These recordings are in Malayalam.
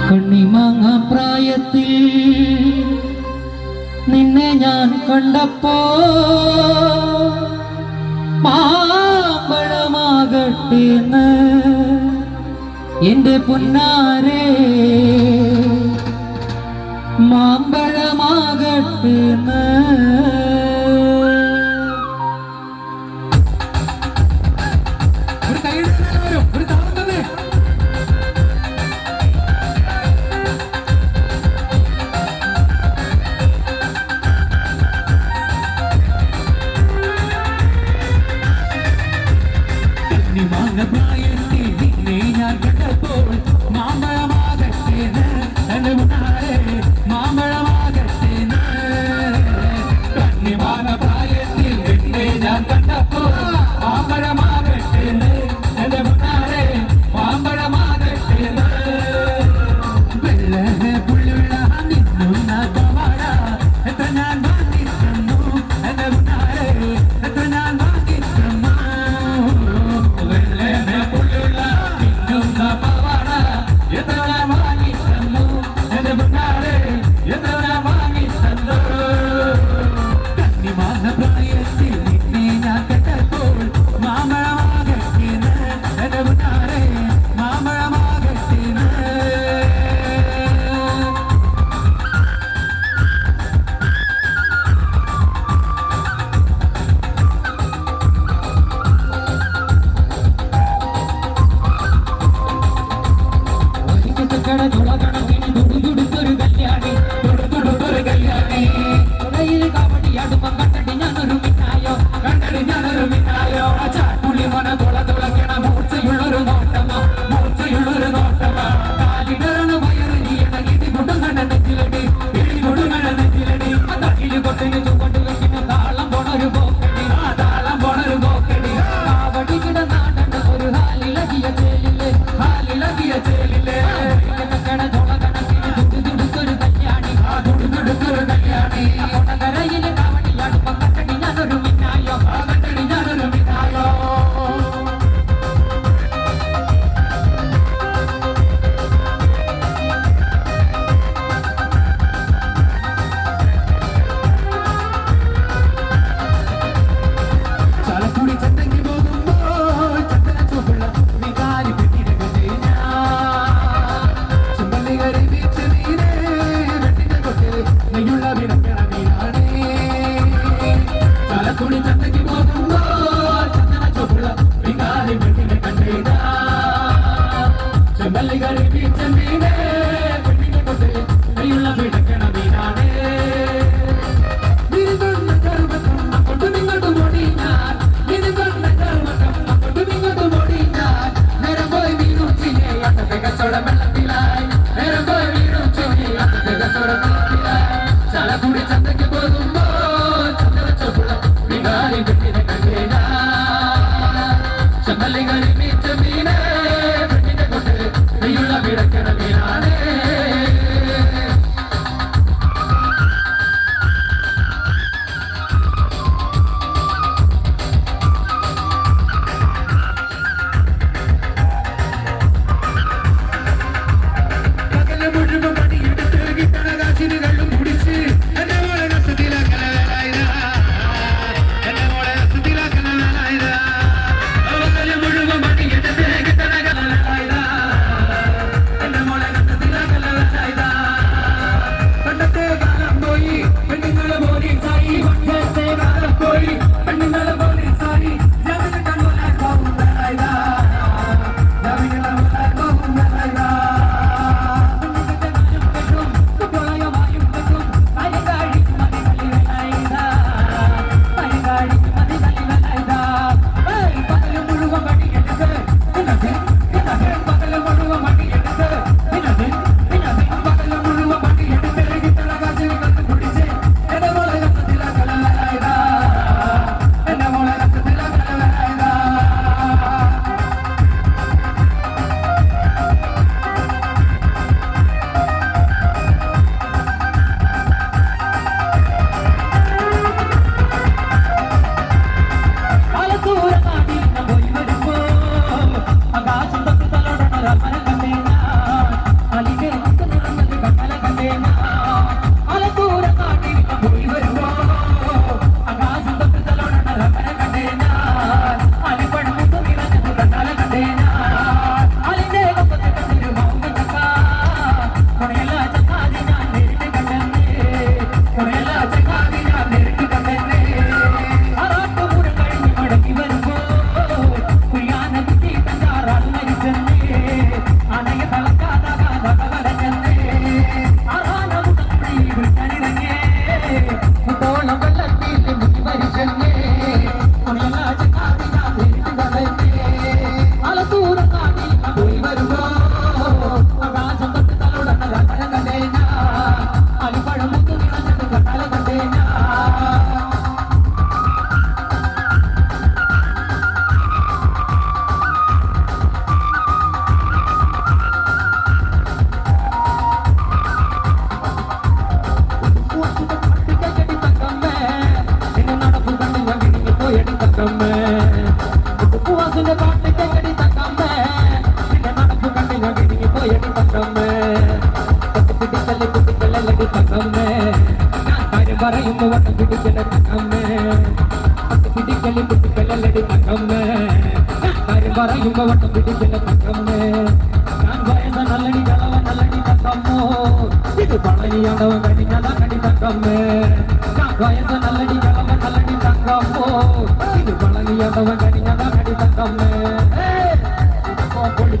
കണ്ണിമാങ്ങ പ്രായത്തിൽ നിന്നെ ഞാൻ കണ്ടപ്പോ മാമ്പഴമാകട്ടെന്ന് എന്റെ പൊന്നാരെ മാമ്പഴമാകട്ടെന്ന് I'm gonna go, I'm. പിടിച്ച മീനെ പെണ്ണിനെ കൊണ്ട് നീയുള്ള മീനാണേ ஒன்று பிடிக்கல தங்கம்ம ஒன்று பிடிக்கல பிடிக்கல லடி தங்கம்ம நான் வர இவங்க ஒன்று பிடிக்கல தங்கம்ம நான் வயச நல்லடி கலவ நல்லடி தங்கம்மோ இது பழனியானவன் கடினாதான் கடி தங்கம்ம நான் வயச நல்லடி கலவ நல்லடி தங்கம்மோ இது பழனியானவன் கடினாதான் கடி தங்கம்ம பொடி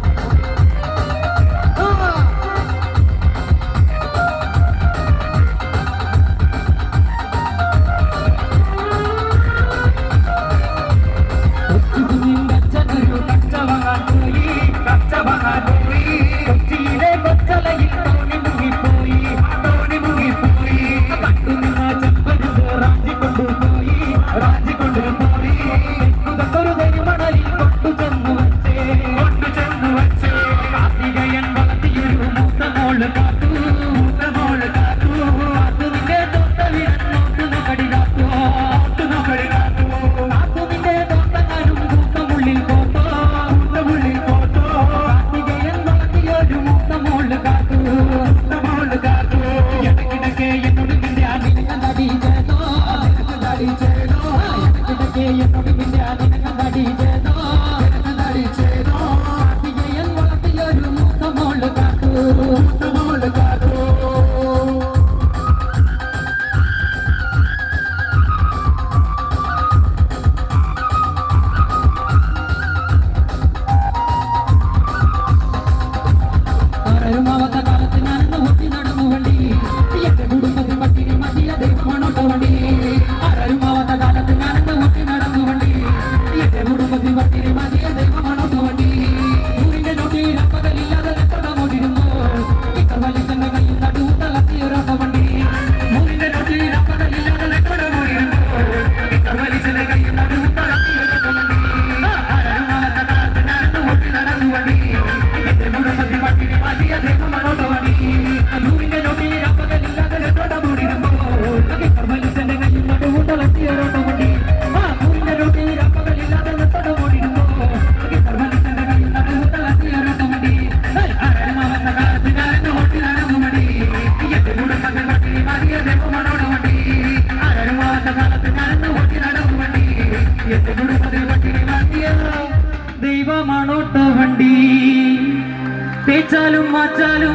ജനിച്ചാലും മാറ്റാലും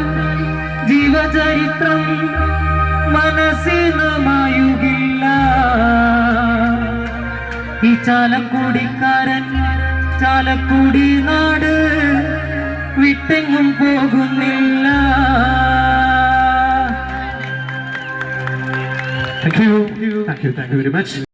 ജീവചരിത്രം മനസ്സിനുമായുകില്ല ഈ ചാലക്കൂടിക്കാരൻ ചാലക്കുടി നാട് വിട്ടെങ്ങും പോകുന്നില്ല Thank you. Thank you. Thank you very much.